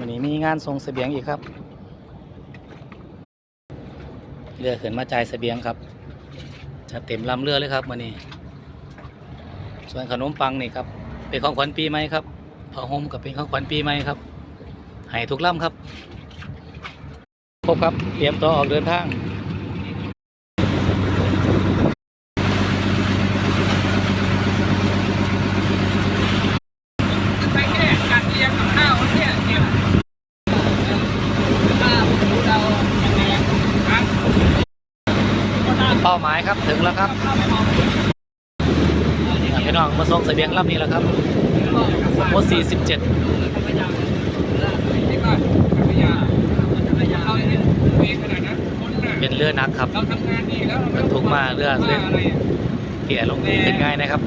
วันนี้มีงานส่งเสบียงอีกครับ เรือขึ้นมาจ่ายเสบียงครับ จะเต็มลำเรือเลยครับวันนี้ ส่วนขนมปังนี่ครับ เป็นของขวัญปีใหม่ครับผ้าห่มกับเป็นของขวัญปีใหม่ครับให้ทุกลำครับ พบครับ เตรียมตัวออกเดินทาง ไปแค่การเรียงกับข้าวเนี่ยเนี่ยข้าวหมูเราอย่างไรครับ เป้าหมายครับถึงแล้วครับพี่น้องมาส่งเสบียงลำนี้แล้วครับสมมติ47 เป็นเรือนักครับเราทำงานดีแล้วบรรทุกมาเรือเรื่องเกี่ยลงขึ้นง่ายนะครับ